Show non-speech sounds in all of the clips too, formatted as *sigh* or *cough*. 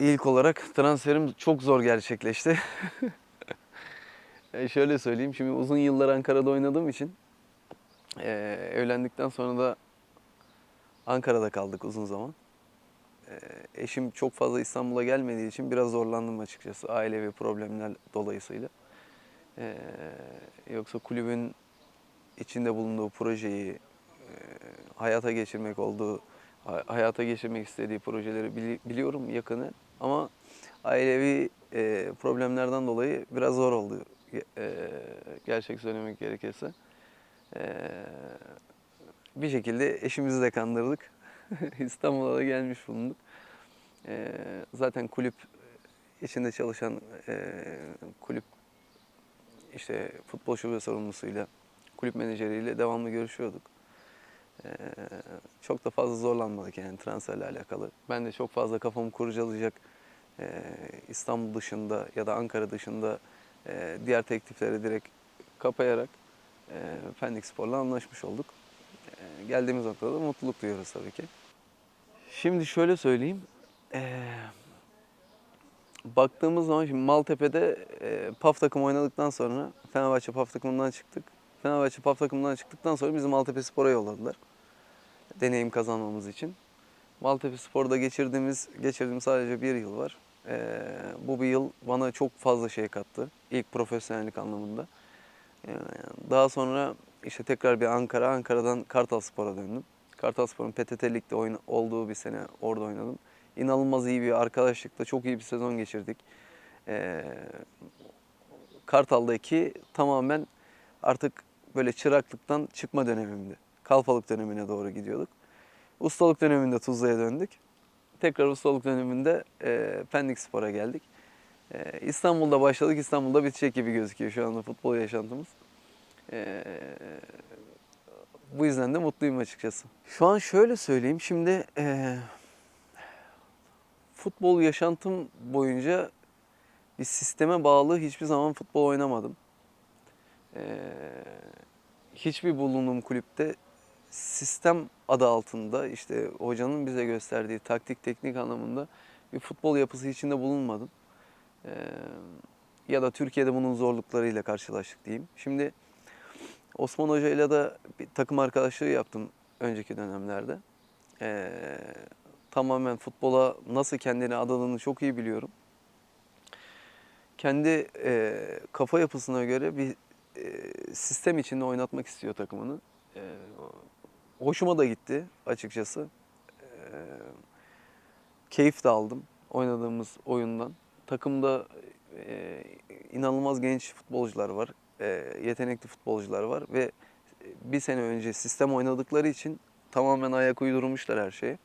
İlk olarak transferim çok zor gerçekleşti. *laughs* E, şöyle söyleyeyim, şimdi uzun yıllar Ankara'da oynadığım için e, evlendikten sonra da Ankara'da kaldık uzun zaman. E, eşim çok fazla İstanbul'a gelmediği için biraz zorlandım açıkçası ailevi problemler dolayısıyla. E, yoksa kulübün içinde bulunduğu projeyi e, hayata geçirmek olduğu, hayata geçirmek istediği projeleri bili- biliyorum yakını ama ailevi e, problemlerden dolayı biraz zor oldu e, gerçek söylemek gerekirse. E, bir şekilde eşimizi de kandırdık. *laughs* İstanbul'a da gelmiş bulunduk. E, zaten kulüp içinde çalışan e, kulüp işte futbol şube sorumlusuyla, kulüp menajeriyle devamlı görüşüyorduk. Ee, çok da fazla zorlanmadık yani transferle alakalı. Ben de çok fazla kafamı kurcalayacak e, İstanbul dışında ya da Ankara dışında e, diğer teklifleri direkt kapayarak e, Spor'la anlaşmış olduk. E, geldiğimiz noktada da mutluluk duyuyoruz tabii ki. Şimdi şöyle söyleyeyim. E, baktığımız zaman şimdi Maltepe'de PAF takımı oynadıktan sonra Fenerbahçe PAF takımından çıktık. Fenerbahçe PAF takımından çıktıktan sonra bizi Maltepe Spor'a yolladılar. Deneyim kazanmamız için. Maltepe Spor'da geçirdiğimiz, geçirdiğim sadece bir yıl var. E, bu bir yıl bana çok fazla şey kattı. İlk profesyonellik anlamında. E, daha sonra işte tekrar bir Ankara, Ankara'dan Kartal Spor'a döndüm. Kartal Spor'un PTT Lig'de oyna- olduğu bir sene orada oynadım. İnanılmaz iyi bir arkadaşlıkla çok iyi bir sezon geçirdik. Ee, Kartal'daki tamamen artık böyle çıraklıktan çıkma dönemimdi. Kalfalık dönemine doğru gidiyorduk. Ustalık döneminde Tuzla'ya döndük. Tekrar ustalık döneminde e, Pendik Spor'a geldik. E, İstanbul'da başladık, İstanbul'da bitecek gibi gözüküyor şu anda futbol yaşantımız. E, bu yüzden de mutluyum açıkçası. Şu an şöyle söyleyeyim, şimdi e, futbol yaşantım boyunca bir sisteme bağlı hiçbir zaman futbol oynamadım. Ee, hiçbir bulunduğum kulüpte sistem adı altında işte hocanın bize gösterdiği taktik teknik anlamında bir futbol yapısı içinde bulunmadım. Ee, ya da Türkiye'de bunun zorluklarıyla karşılaştık diyeyim. Şimdi Osman Hoca ile de bir takım arkadaşlığı yaptım önceki dönemlerde. Ee, tamamen futbola nasıl kendini adadığını çok iyi biliyorum. Kendi e, kafa yapısına göre bir e, sistem içinde oynatmak istiyor takımını. E, hoşuma da gitti açıkçası. E, keyif de aldım oynadığımız oyundan. Takımda e, inanılmaz genç futbolcular var, e, yetenekli futbolcular var ve bir sene önce sistem oynadıkları için tamamen ayak uydurmuşlar her şeye.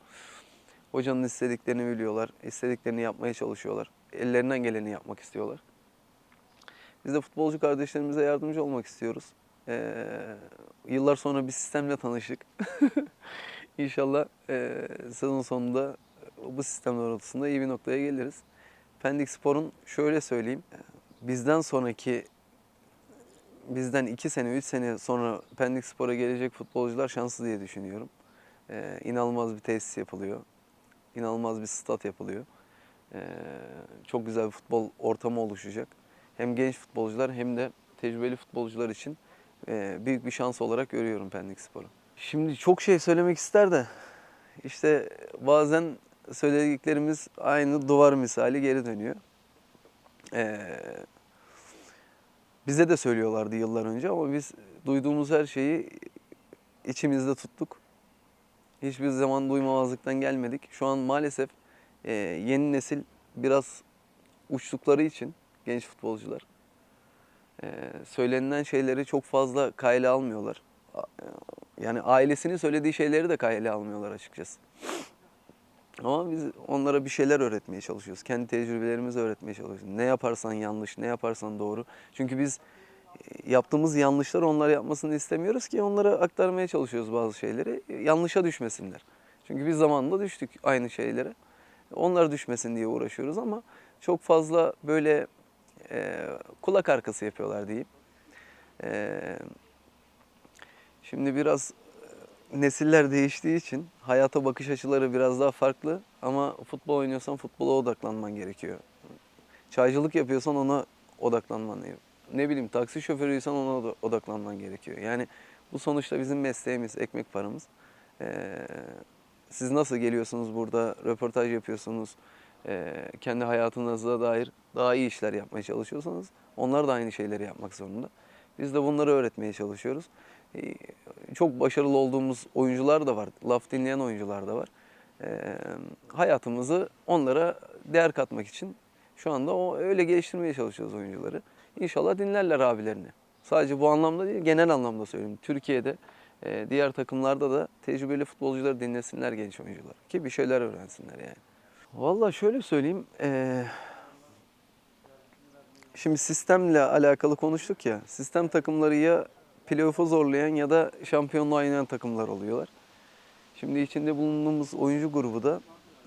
Hocanın istediklerini biliyorlar, istediklerini yapmaya çalışıyorlar. Ellerinden geleni yapmak istiyorlar. Biz de futbolcu kardeşlerimize yardımcı olmak istiyoruz. Ee, yıllar sonra bir sistemle tanıştık. *laughs* İnşallah e, sezon sonunda bu sistem doğrultusunda iyi bir noktaya geliriz. Pendik Spor'un şöyle söyleyeyim, bizden sonraki bizden 2 sene, 3 sene sonra Pendik Spor'a gelecek futbolcular şanslı diye düşünüyorum. Ee, inanılmaz bir tesis yapılıyor. İnanılmaz bir stat yapılıyor. Ee, çok güzel bir futbol ortamı oluşacak. Hem genç futbolcular hem de tecrübeli futbolcular için büyük bir şans olarak görüyorum Pendik Spor'u. Şimdi çok şey söylemek ister de işte bazen söylediklerimiz aynı duvar misali geri dönüyor. Ee, bize de söylüyorlardı yıllar önce ama biz duyduğumuz her şeyi içimizde tuttuk. Hiçbir zaman duymamazlıktan gelmedik. Şu an maalesef e, yeni nesil biraz uçtukları için genç futbolcular söylenilen şeyleri çok fazla kayla almıyorlar. A- Yani ailesinin söylediği şeyleri de kayla almıyorlar açıkçası. Ama biz onlara bir şeyler öğretmeye çalışıyoruz. Kendi tecrübelerimizi öğretmeye çalışıyoruz. Ne yaparsan yanlış, ne yaparsan doğru. Çünkü biz e, yaptığımız yanlışlar onlar yapmasını istemiyoruz ki onlara aktarmaya çalışıyoruz bazı şeyleri. Yanlışa düşmesinler. Çünkü biz zamanında düştük aynı şeylere. Onlar düşmesin diye uğraşıyoruz ama çok fazla böyle e, kulak arkası yapıyorlar diyeyim. E, şimdi biraz nesiller değiştiği için hayata bakış açıları biraz daha farklı ama futbol oynuyorsan futbola odaklanman gerekiyor. Çaycılık yapıyorsan ona odaklanman gerekiyor. Ne bileyim taksi şoförüysen ona oda- odaklanman gerekiyor. Yani bu sonuçta bizim mesleğimiz, ekmek paramız. Ee, siz nasıl geliyorsunuz burada, röportaj yapıyorsunuz, kendi hayatınıza dair daha iyi işler yapmaya çalışıyorsanız onlar da aynı şeyleri yapmak zorunda. Biz de bunları öğretmeye çalışıyoruz. Ee, çok başarılı olduğumuz oyuncular da var, laf dinleyen oyuncular da var. Ee, hayatımızı onlara değer katmak için şu anda o öyle geliştirmeye çalışıyoruz oyuncuları. İnşallah dinlerler abilerini. Sadece bu anlamda değil, genel anlamda söyleyeyim. Türkiye'de e, diğer takımlarda da tecrübeli futbolcuları dinlesinler genç oyuncular ki bir şeyler öğrensinler yani. Vallahi şöyle söyleyeyim. e, şimdi sistemle alakalı konuştuk ya. Sistem takımları ya playoff'u zorlayan ya da şampiyonluğa oynayan takımlar oluyorlar. Şimdi içinde bulunduğumuz oyuncu grubu da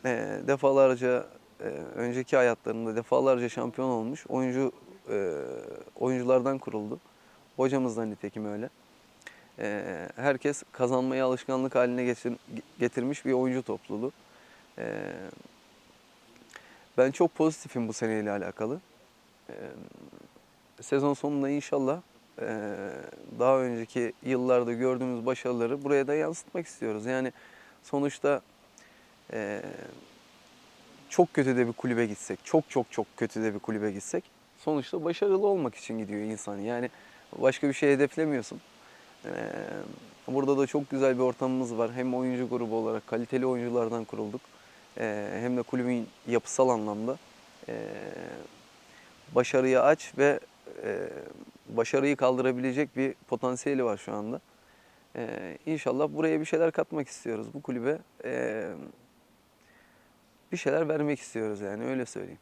e, defalarca e, önceki hayatlarında defalarca şampiyon olmuş oyuncu e, oyunculardan kuruldu. Hocamız da nitekim öyle. E, herkes kazanmayı alışkanlık haline getir- getirmiş bir oyuncu topluluğu. E, ben çok pozitifim bu seneyle alakalı. Sezon sonunda inşallah daha önceki yıllarda gördüğümüz başarıları buraya da yansıtmak istiyoruz. Yani sonuçta e, çok kötü de bir kulübe gitsek, çok çok çok kötü de bir kulübe gitsek sonuçta başarılı olmak için gidiyor insan. Yani başka bir şey hedeflemiyorsun. Burada da çok güzel bir ortamımız var. Hem oyuncu grubu olarak kaliteli oyunculardan kurulduk. E, hem de kulübün yapısal anlamda e, başarıya aç ve e, başarıyı kaldırabilecek bir potansiyeli var şu anda. Ee, inşallah buraya bir şeyler katmak istiyoruz. Bu kulübe ee, bir şeyler vermek istiyoruz yani öyle söyleyeyim.